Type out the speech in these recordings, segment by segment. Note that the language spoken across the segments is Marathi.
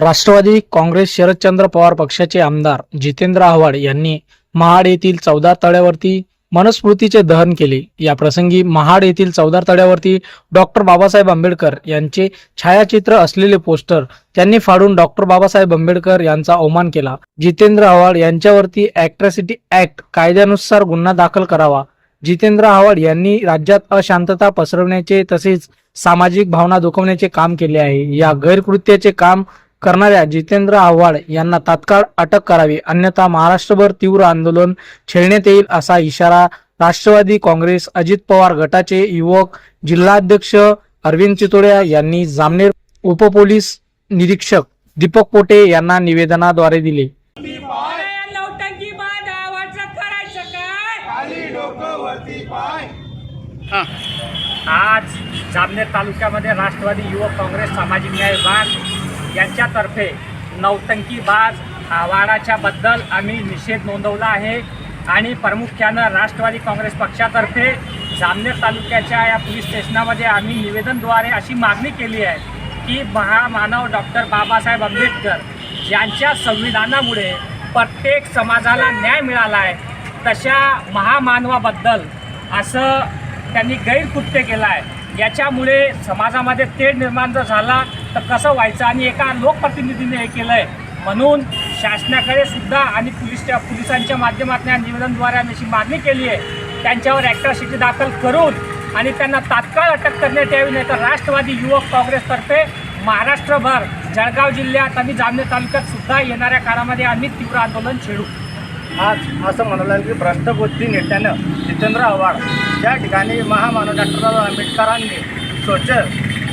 राष्ट्रवादी काँग्रेस शरदचंद्र पवार पक्षाचे आमदार जितेंद्र आव्हाड यांनी महाड येथील चौदार तळ्यावरती मनस्मृतीचे दहन केले. या प्रसंगी महाड येथील चौदार तळ्यावरती डॉक्टर बाबासाहेब आंबेडकर यांचे छायाचित्र असलेले पोस्टर त्यांनी फाडून डॉक्टर बाबासाहेब आंबेडकर यांचा अवमान केला. जितेंद्र आव्हाड यांच्यावरती ऍक्ट्रॅसिटी ऍक्ट कायद्यानुसार गुन्हा दाखल करावा. जितेंद्र आव्हाड यांनी राज्यात अशांतता पसरवण्याचे तसेच सामाजिक भावना दुखवण्याचे काम केले आहे. या गैरकृत्याचे काम करणाऱ्या जितेंद्र आव्हाड यांना तात्काळ अटक करावी अन्यथा महाराष्ट्रभर तीव्र आंदोलन छेडण्यात येईल असा इशारा राष्ट्रवादी काँग्रेस अजित पवार गटाचे युवक जिल्हाध्यक्ष अरविंद चितोड्या यांनी जामनेर उपपोलीस निरीक्षक दीपक पोटे यांना निवेदनाद्वारे दिले. आज जामनेर तालुक्यामध्ये राष्ट्रवादी युवक काँग्रेस सामाजिक न्याय विभाग यांच्यातर्फे नौटंकीबाज आवाडाच्या बद्दल आम्ही निषेध नोंदवला आहे. आणि प्रामुख्यानं राष्ट्रवादी काँग्रेस पक्षातर्फे जामनेर तालुक्याच्या या पोलीस स्टेशनामध्ये आम्ही निवेदनद्वारे अशी मागणी केली आहे की महामानव डॉक्टर बाबासाहेब आंबेडकर यांच्या संविधानामुळे प्रत्येक समाजाला न्याय मिळाला आहे. तशा महामानवाबद्दल असं त्यांनी गैरकृत्य केलं आहे. याच्यामुळे समाजामध्ये तेढ निर्माण जर झाला तर कसं व्हायचं? आणि एका लोकप्रतिनिधीने हे केलं आहे म्हणून शासनाकडे सुद्धा आणि पुलिसच्या पोलिसांच्या माध्यमातून या निवेदनद्वारे आम्ही अशी मागणी केली आहे. त्यांच्यावर ॲक्ट्रॉसिटी दाखल करून आणि त्यांना तात्काळ अटक करण्यात यावी नाही तर राष्ट्रवादी युवक काँग्रेसतर्फे महाराष्ट्रभर जळगाव जिल्ह्यात आणि जामनेर तालुक्यात सुद्धा येणाऱ्या काळामध्ये आम्ही तीव्र आंदोलन छेडू. आज असं म्हणालं की भ्रष्टबुद्धी नेत्यानं जितेंद्र आव्हाड ज्या ठिकाणी महामानव डॉक्टर बाबासाहेब आंबेडकरांनी स्वच्छ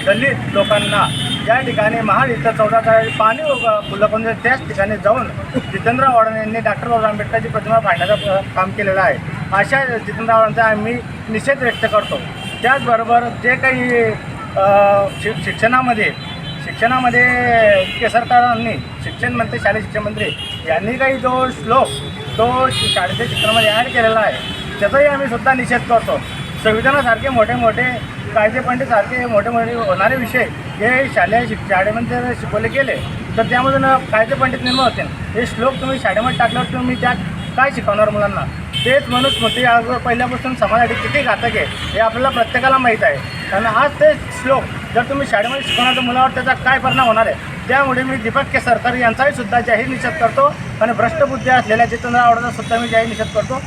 दलित लोकांना ज्या ठिकाणी महाड इथं चौदा तारखे पाणी उग- त्याच ठिकाणी जाऊन जितेंद्र आव्हाड यांनी डॉक्टर बाबासाहेब आंबेडकरची प्रतिमा पाडण्याचं प- काम केलेलं आहे. अशा जितेंद्र आव्हाडांचा आम्ही निषेध व्यक्त करतो. त्याचबरोबर जे काही शि शिक्षणामध्ये शिक्षणामध्ये के सरकारांनी शिक्षण मंत्री शालेय शिक्षण मंत्री यांनी काही जो श्लोक तो शाळेच्या शिक्षणामध्ये ॲड केलेला आहे त्याचाही आम्ही सुद्धा निषेध करतो. संविधानासारखे मोठे मोठे कायदे पंडितसारखे मोठे मोठे होणारे विषय हे शालेय शिक शाळेमध्ये जर शिकवले गेले तर त्यामधून कायदे पंडित निर्माण होते हे श्लोक तुम्ही शाळेमध्ये टाकल्यावर तुम्ही त्यात काय शिकवणार मुलांना? तेच मनुस्मृती आज पहिल्यापासून समाजासाठी किती घातक आहे हे आपल्याला प्रत्येकाला माहीत आहे. कारण आज ते श्लोक जर तुम्ही शाळेमध्ये शिकवणार तर मुलावर त्याचा काय परिणाम होणार आहे? त्यामुळे मी दीपक के सरकार यांचाही सुद्धा जाहीर निषेध करतो. आणि भ्रष्टबुद्धी असलेल्या जितेंद्र आवडता सुद्धा मी जाहीर निषेध करतो.